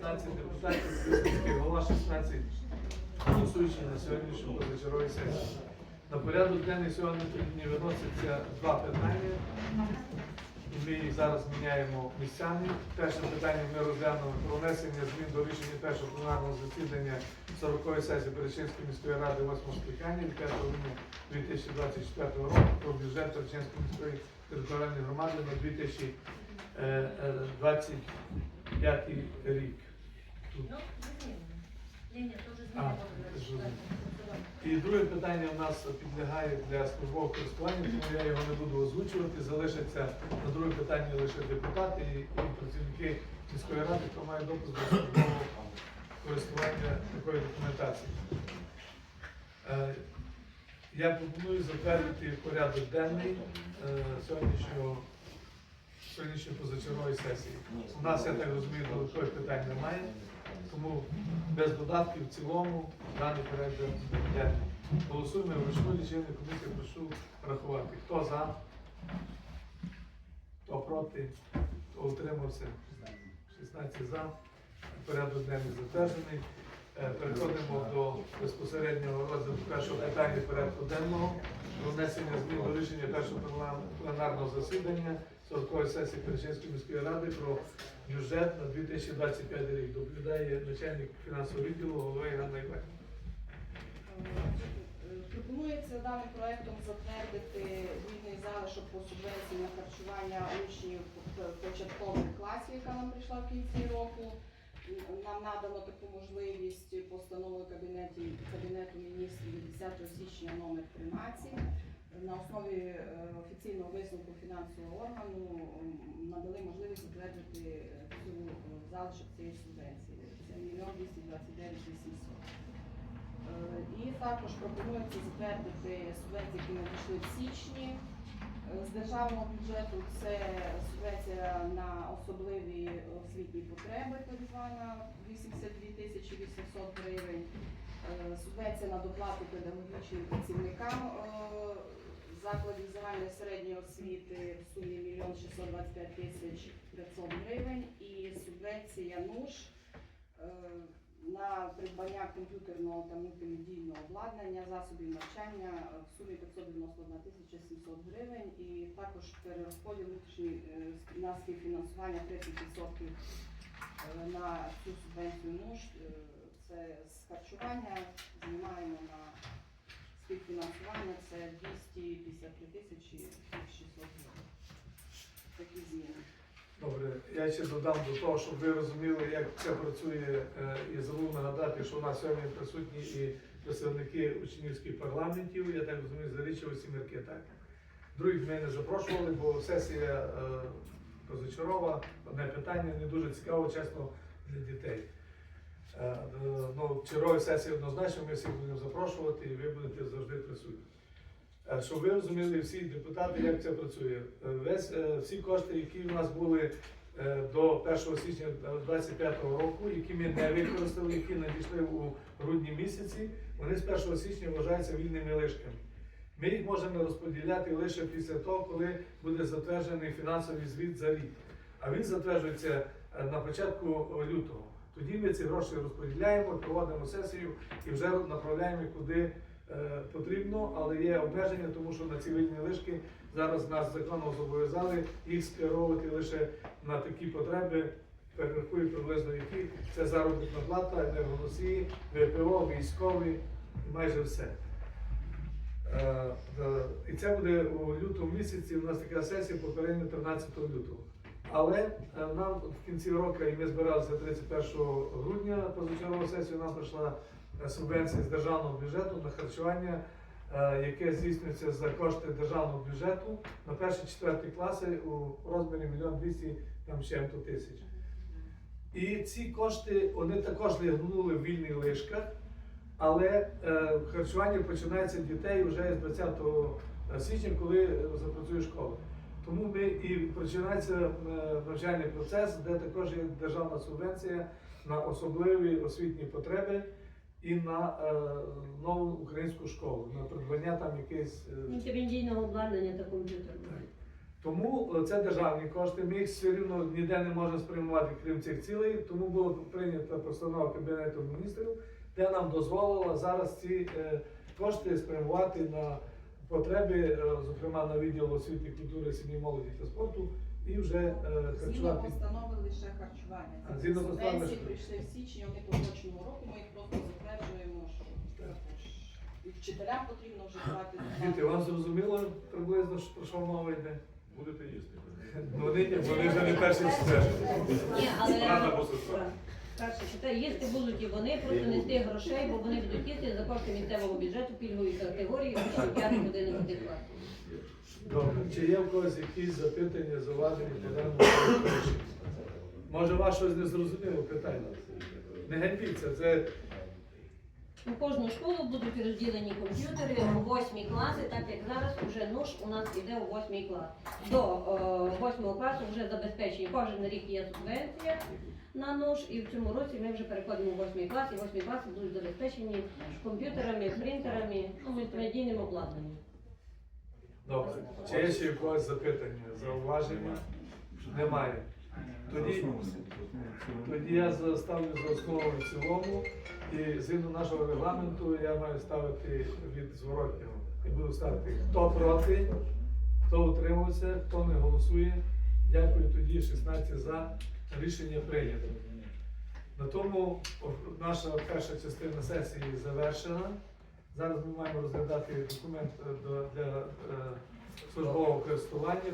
16 депутатів, голова 16 голосуючи на сьогоднішню позачерговій сесії. На порядок денний сьогодні виноситься два питання. Ми їх зараз міняємо місцями. Перше питання ми розглянули про внесення змін до рішення першого пленарного засідання 40-ї сесії Перечинської міської ради 8 скликання від 5 грудня 2024 року про бюджет Перечинської міської територіальної громади на 2025 рік. А, будуть. І друге питання у нас підлягає для службового користування, тому я його не буду озвучувати. Залишаться на друге питання лише депутати і, і працівники міської ради, хто має допуск до службового користування такої документації. Е, Я пропоную затвердити порядок денний е, сьогоднішнього сьогоднішньої позачергової сесії. У нас, я так розумію, додаткових питань немає. Тому без додатків в цілому даний порядок денний. Голосуємо вручну лічильну комісію, прошу рахувати. Хто за? Хто проти? Хто утримався? 16 за. Порядок денний затверджений. Е, Переходимо до безпосереднього розгляду першого питання порядку денного про внесення змін до рішення першого пленарного засідання 40-ї сесії Перечинської міської ради про бюджет на 2025 рік. Доповідає начальник фінансового відділу голова Ганна Іванівна. Пропонується даним проектом затвердити вільний залишок по субвенції на харчування учнів початкових класів, яка нам прийшла в кінці року. Нам надано таку можливість постановою кабінеті, Кабінету міністрів 10 січня номер 13. На основі е, офіційного висновку фінансового органу надали можливість затвердити е, е, залишок цієї субвенції. Це 1 229 800. Е, І також пропонується затвердити субвенції, які надійшли в січні. З державного бюджету це субвенція на особливі освітні потреби, так звана 82 тисячі 800 гривень. Субвенція на доплату педагогічним працівникам закладів загальної середньої освіти в сумі 1 625 тисяч 500 гривень і субвенція НУШ е, на придбання комп'ютерного та мультимедійного обладнання, засобів навчання в сумі 591 тисяча 700 гривень і також перерозподіл внутрішній е, на співфінансування 30% е, на цю субвенцію НУШ. Це з харчування знімаємо на співфінансування, це 253 тисячі 600 гривень. Такі зміни. Добре, я ще додам до того, щоб ви розуміли, як це працює, е, і забув нагадати, що у нас сьогодні присутні і представники учнівських парламентів, я так розумію, Заріччя Сімерки, так? Других ми не запрошували, бо сесія е, позачарова, одне питання не дуже цікаво, чесно, для дітей. Е, Ну, чергові сесії однозначно ми всіх будемо запрошувати і ви будете завжди присутні. Е, Щоб ви розуміли всі депутати, як це працює. Е, Весь, всі кошти, які у нас були до 1 січня 2025 року, які ми не використали, які надійшли у грудні місяці, вони з 1 січня вважаються вільними лишками. Ми їх можемо розподіляти лише після того, коли буде затверджений фінансовий звіт за рік. А він затверджується на початку лютого. Тоді ми ці гроші розподіляємо, проводимо сесію і вже направляємо куди е, потрібно, але є обмеження, тому що на ці вільні лишки зараз нас законом зобов'язали їх скеровувати лише на такі потреби, перерахую приблизно які це заробітна плата, енергоносії, ВПО, військові майже все. Е, е, І це буде у лютому місяці. У нас така сесія попередньо 13 лютого. Але е, нам в кінці року, і ми збиралися 31 грудня позачергову сесію, нам прийшла е, субвенція з державного бюджету на харчування, е, яке здійснюється за кошти державного бюджету на перші-четверті класи у розмірі 1 200 там чим-то тисяч. І ці кошти вони також лягнули в вільних лишках, але харчування починається дітей вже з 20 січня, коли запрацює школа. Тому ми і починається е, навчальний процес, де також є державна субвенція на особливі освітні потреби і на е, нову українську школу, на придбання там якихось. е, Мультимедійного обладнання та комп'ютерного. Тому це державні кошти. Ми їх все рівно ніде не можемо спрямувати, крім цих цілей. Тому була прийнята постанова Кабінету міністрів, де нам дозволила зараз ці кошти спрямувати на потреби, е, зокрема на відділ освіти, культури, сім'ї, молоді та спорту, і вже е, Згідно харчувати. постанови лише харчування. А, згідно постанови субвенції прийшли в січні, вони поточного року, ми їх просто затверджуємо, що Так. і вчителям потрібно вже брати. Діти, вам зрозуміло приблизно що- про що мова йде? Будете їсти. Вони, ні, вони вже не перший четвер. Ні, але Правда або сестра? Що те, їсти будуть і вони, просто не з тих грошей, бо вони будуть їсти за кошти місцевого бюджету пільгової категорії, що 5 годин буде. Добре, чи є в когось якісь запитання, зауваження по? Може, вас щось не зрозуміло питання? Не ганьбіться, це У кожну школу будуть розділені комп'ютери у 8 класи, так як зараз вже НУШ у нас іде у 8 клас. До 8 класу вже забезпечені. Кожен рік є субвенція на НУШ, і в цьому році ми вже переходимо у 8 клас, і 8 класи будуть забезпечені комп'ютерами, принтерами, ну, мультимедійним обладнанням. добре. Чи є ще в когось запитання, зауваження? Немає. Тоді, тоді я ставлю за основу в цілому, і згідно нашого регламенту я маю ставити від зворотнього. І буду ставити, хто проти, хто утримався, хто не голосує. Дякую тоді 16 за рішення прийнято. На тому наша перша частина сесії завершена. Зараз ми маємо розглядати документ е, для е, службового користування.